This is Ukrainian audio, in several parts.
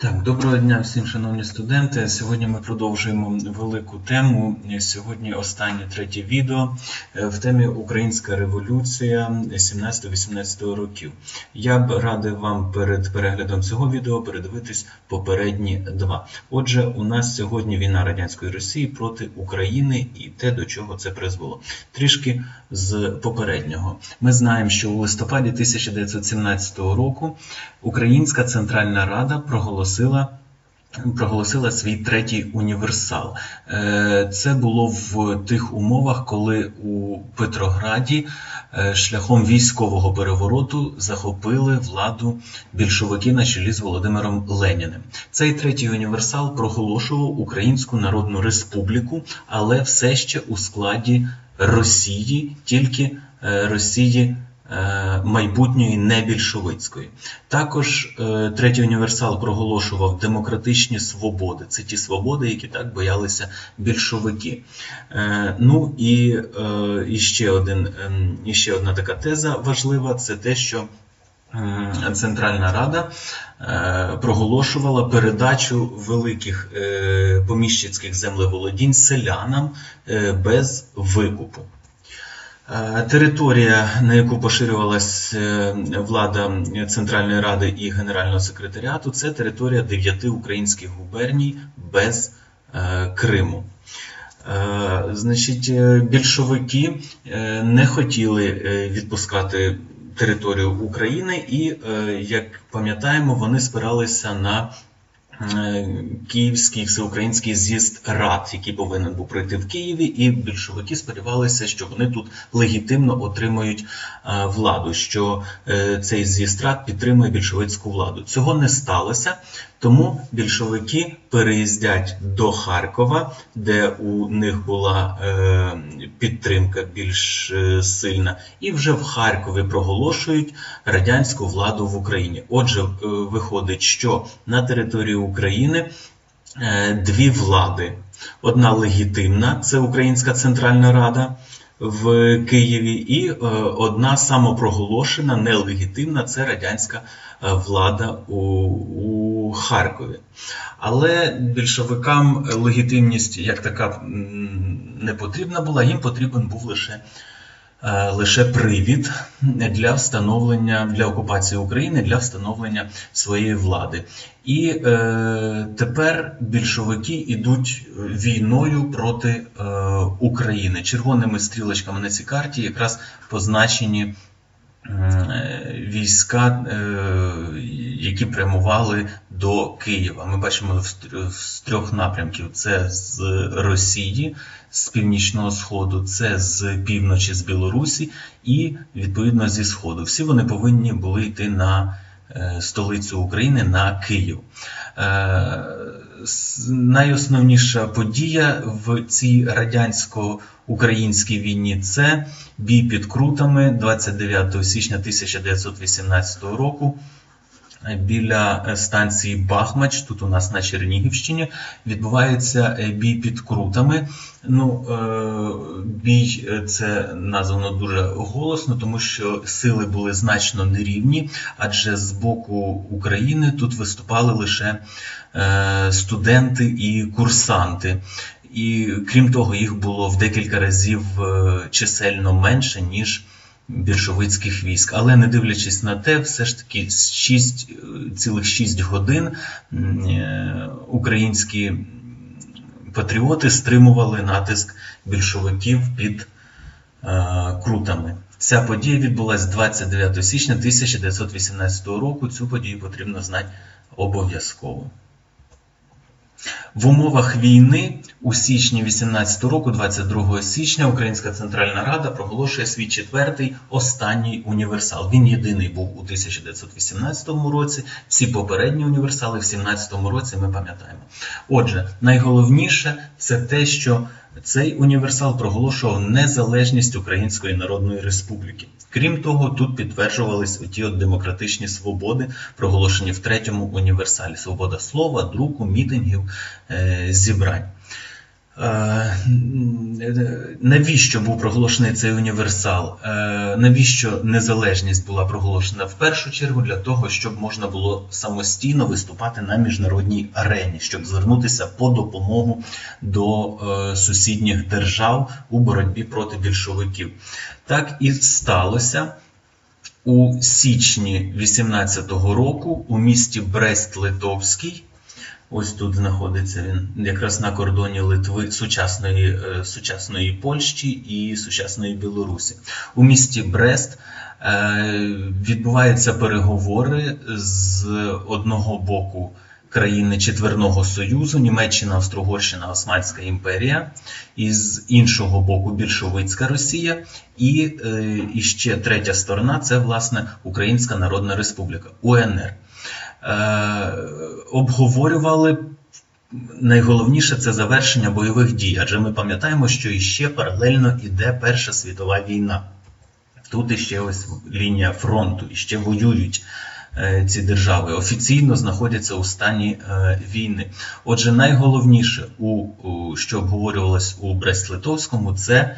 Так, доброго дня всім, шановні студенти. Сьогодні ми продовжуємо велику тему. Сьогодні останнє третє відео е, в темі Українська революція 17-18 років. Я б радив вам перед переглядом цього відео передивитись попередні два. Отже, у нас сьогодні війна радянської Росії проти України і те, до чого це призвело. Трішки з попереднього. Ми знаємо, що у листопаді 1917 року Українська Центральна Рада проголосила проголосила свій третій універсал. Е, це було в тих умовах, коли у Петрограді е, шляхом військового перевороту захопили владу більшовики на чолі з Володимиром Леніним. Цей третій універсал проголошував Українську Народну Республіку, але все ще у складі Росії, тільки е, Росії. Е, майбутньої небільшовицької. Також е, третій універсал проголошував демократичні свободи. Це ті свободи, які так боялися більшовики. Е, ну і, і, ще один, ем, ще одна така теза важлива це те, що. Центральна Рада проголошувала передачу великих поміщицьких землеволодінь селянам без викупу. Е, територія, на яку поширювалась е, влада Центральної Ради і Генерального секретаріату, це територія дев'яти українських губерній без е, Криму. Значить, більшовики не хотіли відпускати територію України, і, як пам'ятаємо, вони спиралися на Е, Київський всеукраїнський з'їзд рад, який повинен був пройти в Києві, і більшовики сподівалися, що вони тут легітимно отримають е, владу, що е, цей з'їзд рад підтримує більшовицьку владу. Цього не сталося. Тому більшовики переїздять до Харкова, де у них була е, підтримка більш е, сильна, і вже в Харкові проголошують радянську владу в Україні. Отже, е, виходить, що на території України дві влади: одна легітимна це Українська Центральна Рада в Києві, і одна самопроголошена, нелегітимна це радянська влада у, у Харкові. Але більшовикам легітимність як така не потрібна була, їм потрібен був лише е, лише привід для встановлення для окупації України для встановлення своєї влади. І е, тепер більшовики йдуть війною проти е, України. Червоними стрілочками на цій карті якраз позначені війська, е, які прямували до Києва. Ми бачимо з трьох напрямків: це з Росії, з північного сходу, це з півночі, з Білорусі, і відповідно зі Сходу. Всі вони повинні були йти на е, столицю України на Київ. Найосновніша подія в цій радянсько-українській війні це бій під Крутами 29 січня 1918 року. Біля станції Бахмач, тут у нас на Чернігівщині, відбувається е, бій під крутами. Ну, е, Бій е, це названо дуже голосно, тому що сили були значно нерівні, адже з боку України тут виступали лише студенти і курсанти. І крім того, їх було в декілька разів чисельно менше, ніж більшовицьких військ. Але не дивлячись на те, все ж таки 6, цілих 6 годин е, українські патріоти стримували натиск більшовиків під е, крутами. Ця подія відбулася 29 січня 1918 року. Цю подію потрібно знати обов'язково. В умовах війни у січні 18 року, 22 січня, Українська Центральна Рада проголошує свій четвертий останній універсал. Він єдиний був у 1918 році. Всі попередні універсали в 17 році ми пам'ятаємо. Отже, найголовніше це те, що цей універсал проголошував незалежність Української Народної Республіки. Крім того, тут підтверджувались ті от демократичні свободи, проголошені в третьому універсалі: свобода слова, друку, мітингів, е, зібрань. Е, навіщо був проголошений цей універсал? Е, навіщо незалежність була проголошена? В першу чергу для того, щоб можна було самостійно виступати на міжнародній арені, щоб звернутися по допомогу до е, сусідніх держав у боротьбі проти більшовиків. Так і сталося. У січні 18-го року у місті Брест-Литовський Ось тут знаходиться він якраз на кордоні Литви сучасної е, сучасної Польщі і сучасної Білорусі. У місті Брест е, відбуваються переговори з одного боку країни Четверного Союзу, Німеччина, Австро-Угорщина, Османська імперія, і з іншого боку більшовицька Росія, і, е, і ще третя сторона це власне Українська Народна Республіка УНР. Е, обговорювали. Найголовніше це завершення бойових дій, адже ми пам'ятаємо, що іще паралельно йде Перша світова війна. Тут іще ось лінія фронту, іще воюють е, ці держави, офіційно знаходяться у стані е, війни. Отже, найголовніше, у, що обговорювалось у Брест-Литовському, це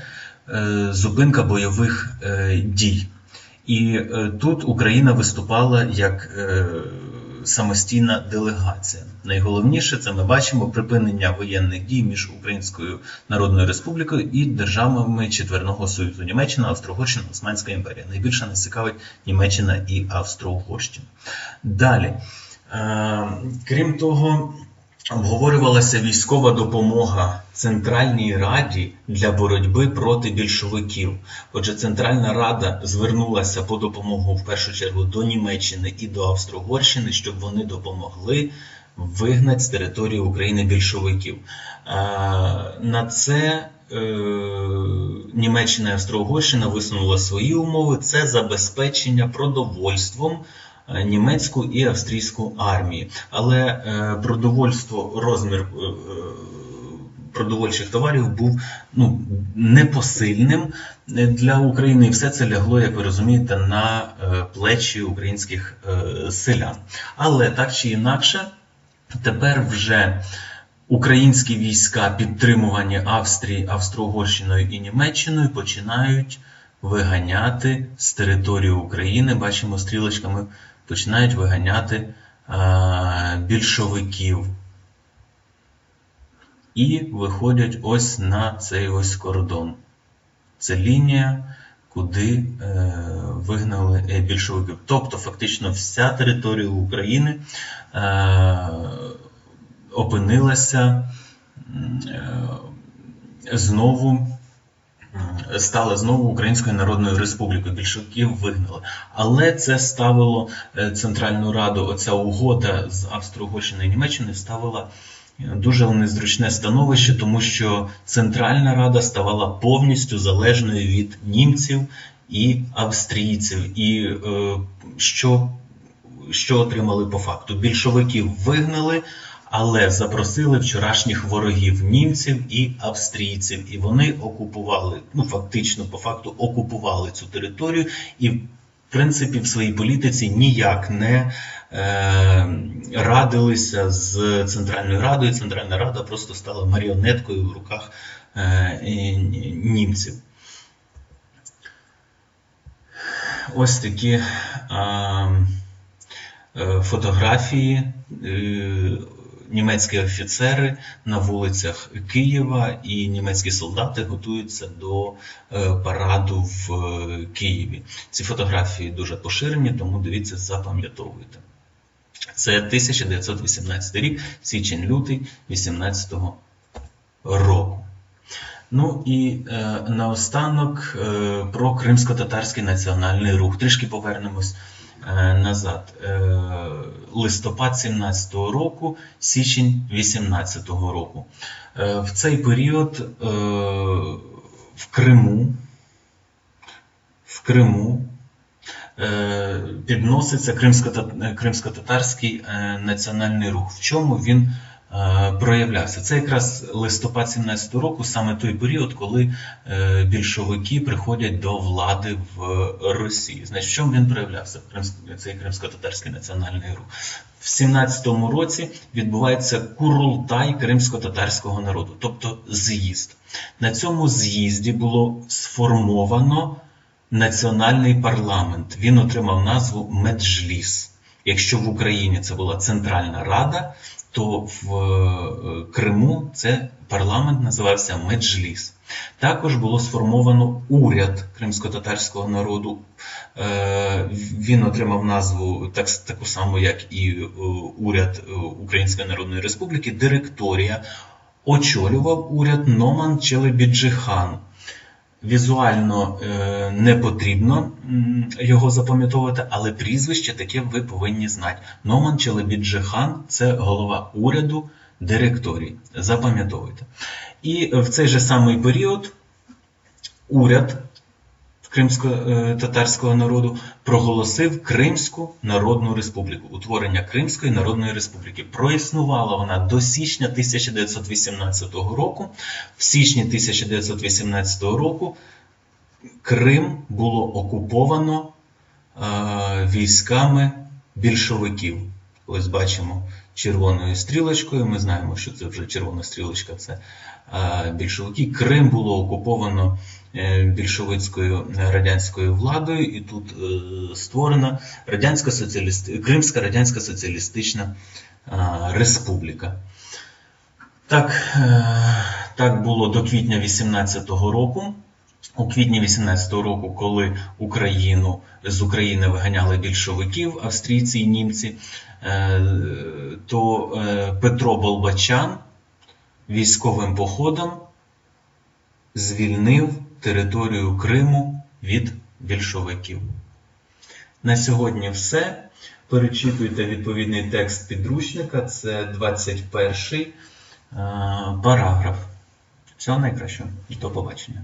зупинка бойових дій. І тут Україна виступала як. Самостійна делегація. Найголовніше це ми бачимо припинення воєнних дій між Українською Народною Республікою і державами Четверного Союзу Німеччина, Австро-Угорщина, Османська імперія. Найбільше нас цікавить Німеччина і Австро-Угорщина. Далі, е, крім того. Обговорювалася військова допомога Центральній Раді для боротьби проти більшовиків. Отже, Центральна Рада звернулася по допомогу в першу чергу до Німеччини і до Австро-Угорщини, щоб вони допомогли вигнати з території України більшовиків. На це е, Німеччина і Австро-Угорщина висунула свої умови: це забезпечення продовольством. Е, німецьку і австрійську армії. Але е, продовольство, розмір е, продовольчих товарів був ну, непосильним для України, і все це лягло, як ви розумієте, на плечі українських селян. Але так чи інакше, тепер вже. Українські війська, підтримувані Австрії, Австро-Угорщиною і Німеччиною, починають виганяти з території України. Бачимо стрілочками починають виганяти більшовиків. І виходять ось на цей ось кордон. Це лінія, куди е, вигнали е, більшовиків. Тобто, фактично, вся територія України е, опинилася е, знову стала знову Українською Народною Республікою. Більшовиків вигнали. Але це ставило е, Центральну Раду, оця угода з Австро-Угорщиною і Німеччиною ставила. Е, дуже незручне становище, тому що Центральна Рада ставала повністю залежною від німців і австрійців. І е, що що отримали по факту? Більшовиків вигнали, але запросили вчорашніх ворогів німців і австрійців, і вони окупували, ну фактично, по факту, окупували цю територію і. В принципі, в своїй політиці ніяк не е, радилися з Центральною Радою. Центральна Рада просто стала маріонеткою в руках е, німців. Ось такі е, е, фотографії. Німецькі офіцери на вулицях Києва і німецькі солдати готуються до е, параду в е, Києві. Ці фотографії дуже поширені, тому дивіться, запам'ятовуйте. Це 1918 рік, січень-лютий 18 року. Ну і е, наостанок е, про кримсько-татарський національний рух. Трішки повернемось назад. Е, листопад 17-го року, січень 18-го року. Е, в цей період в Криму в Криму підноситься кримсько-татарський національний рух. В чому він Е, проявлявся. Це якраз листопад 17 року, саме той період, коли е, більшовики приходять до влади в Росії. Значить, в чому він проявлявся? Цей кримсько-татарський національний рух. 17-му році відбувається курултай кримсько-татарського народу, тобто з'їзд. На цьому з'їзді було сформовано національний парламент. Він отримав назву Меджліс. Якщо в Україні це була Центральна Рада, то в е, Криму це парламент називався Меджліс. Також було сформовано уряд кримсько-татарського народу. Е, Він отримав назву так, таку саму, як і е, уряд Української Народної Республіки, директорія. Очолював уряд Номан Челебіджихан. Візуально е, не потрібно його запам'ятовувати, але прізвище таке ви повинні знати. Номан Челебіджихан це голова уряду директорії. Запам'ятовуйте. І в цей же самий період уряд кримсько-татарського народу проголосив Кримську Народну Республіку, утворення Кримської Народної Республіки. Проіснувала вона до січня 1918 року. В січні 1918 року Крим було окуповано е, військами більшовиків. Ось бачимо червоною стрілочкою. Ми знаємо, що це вже червона стрілочка це е, більшовики. Крим було окуповано е, більшовицькою радянською владою, і тут е, створена радянська соціалісти... Кримська Радянська Соціалістична е, Республіка. Так, е, так було до квітня 18-го року. У квітні 18-го року, коли Україну з України виганяли більшовиків, австрійці і німці, е, то е, Петро Болбачан військовим походом звільнив територію Криму від більшовиків. На сьогодні все. Перечитуйте відповідний текст підручника, це 21 параграф. Всього найкращого. До побачення.